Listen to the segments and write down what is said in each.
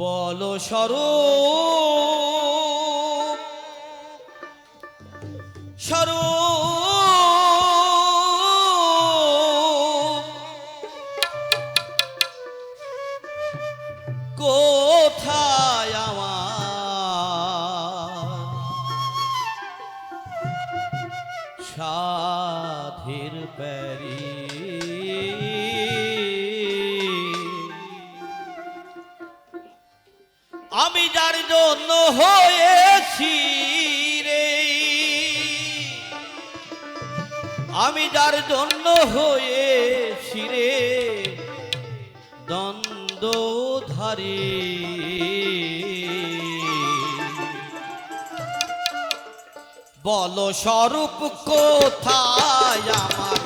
বলো স্বরূপ। স্বরূপ। কোথা মন হয়েছি রে। আমি যার জন্য হয়েছি রে। দ্বন্দ্বধারে বল স্বরূপ কোথায় আমার?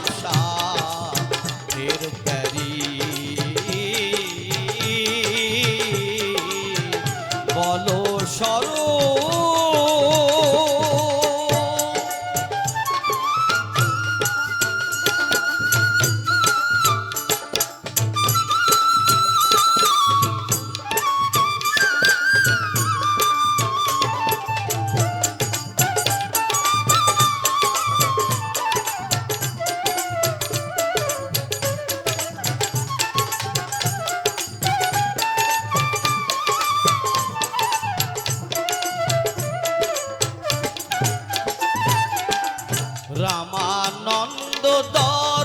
রামানন্দ দর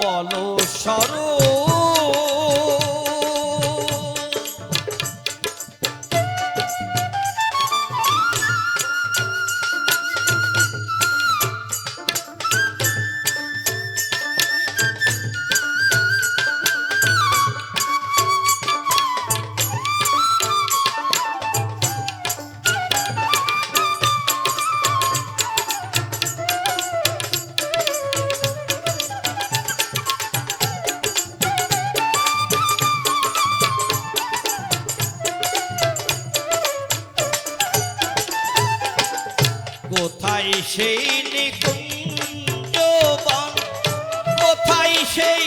বল স্বরূপ সেই নিকুঞ্জবান কোথায় সেই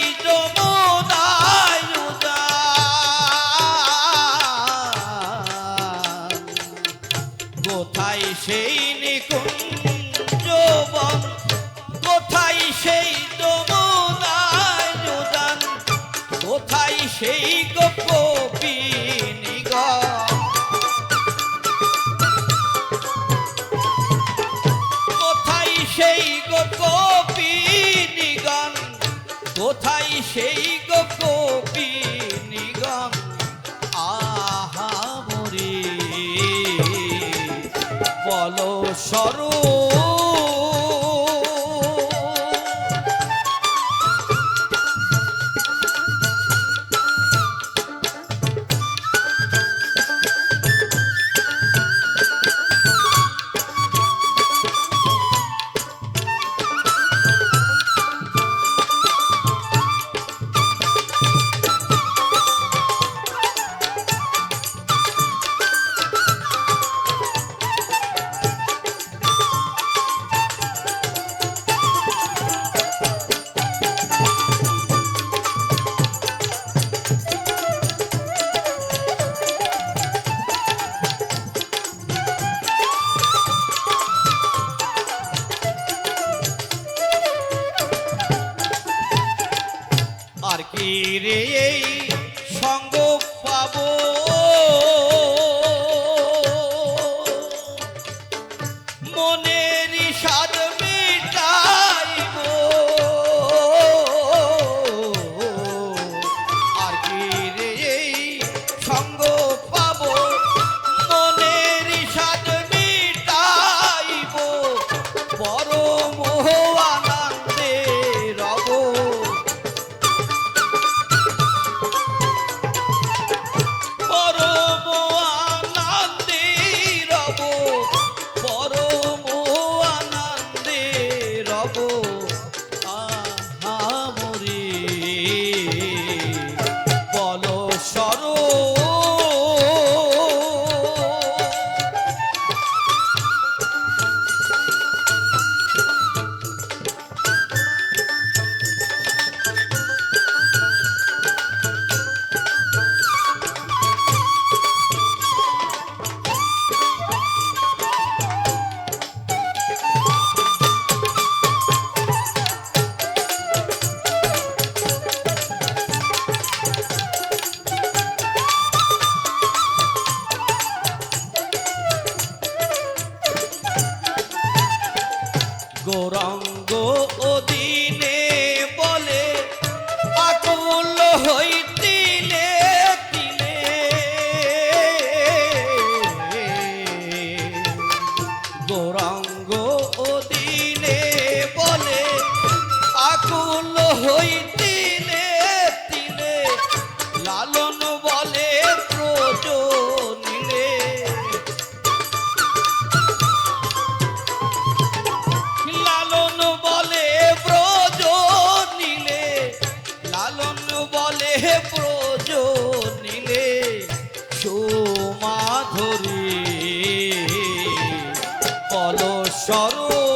সেই গোপী নিগম আহামরি বল স্বরূপ পলসর